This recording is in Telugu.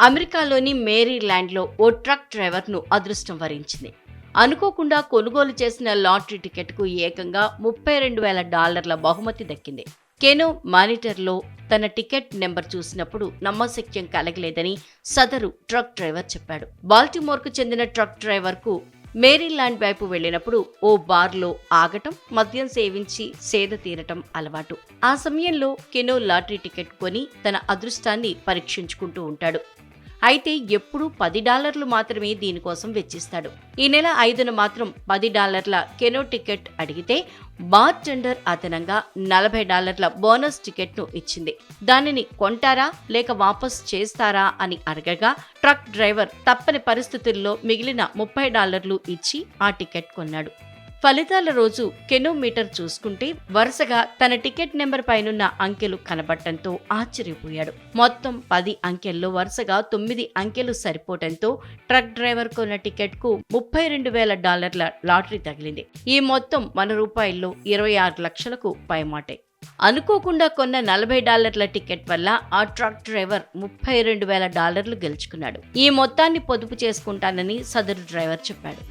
అమెరికాలోని మేరీల్యాండ్లో ఓ ట్రక్ డ్రైవర్ను అదృష్టం వరించింది. అనుకోకుండా కొనుగోలు చేసిన లాటరీ టికెట్కు ఏకంగా ముప్పై రెండు వేల డాలర్ల బహుమతి దక్కింది. కెనో మానిటర్లో తన టికెట్ నెంబర్ చూసినప్పుడు నమ్మశక్యం కలగలేదని సదరు ట్రక్ డ్రైవర్ చెప్పాడు. బాల్టిమోర్కు చెందిన ట్రక్ డ్రైవర్కు మేరీల్యాండ్ వైపు వెళ్ళినప్పుడు ఓ బార్లో ఆగటం మద్యం సేవించి సేద తీరటం అలవాటు. ఆ సమయంలో కెనో లాటరీ టికెట్ కొని తన అదృష్టాన్ని పరీక్షించుకుంటూ ఉంటాడు. అయితే ఎప్పుడూ పది డాలర్లు మాత్రమే దీనికోసం వెచ్చిస్తాడు. ఈ నెల ఐదున మాత్రం పది డాలర్ల కెనో టికెట్ అడిగితే బార్ టెండర్ అదనంగా నలభై డాలర్ల బోనస్ టికెట్ను ఇచ్చింది. దానిని కొంటారా లేక వాపస్ చేస్తారా అని అడగగా ట్రక్ డ్రైవర్ తప్పని పరిస్థితుల్లో మిగిలిన ముప్పై డాలర్లు ఇచ్చి ఆ టికెట్ కొన్నాడు. ఫలితాల రోజు కెనోమీటర్ చూసుకుంటే వరుసగా తన టికెట్ నెంబర్ పైనున్న అంకెలు కనబడటంతో ఆశ్చర్యపోయాడు. మొత్తం పది అంకెల్లో వరుసగా తొమ్మిది అంకెలు సరిపోవటంతో ట్రక్ డ్రైవర్ కొన్న టికెట్కు ముప్పై రెండు వేల డాలర్ల లాటరీ తగిలింది. ఈ మొత్తం మన రూపాయల్లో ఇరవై ఆరు లక్షలకు పైమాటే. అనుకోకుండా కొన్న నలభై డాలర్ల టికెట్ వల్ల ఆ ట్రక్ డ్రైవర్ ముప్పై రెండు వేల డాలర్లు గెలుచుకున్నాడు. ఈ మొత్తాన్ని పొదుపు చేసుకుంటానని సదరు డ్రైవర్ చెప్పాడు.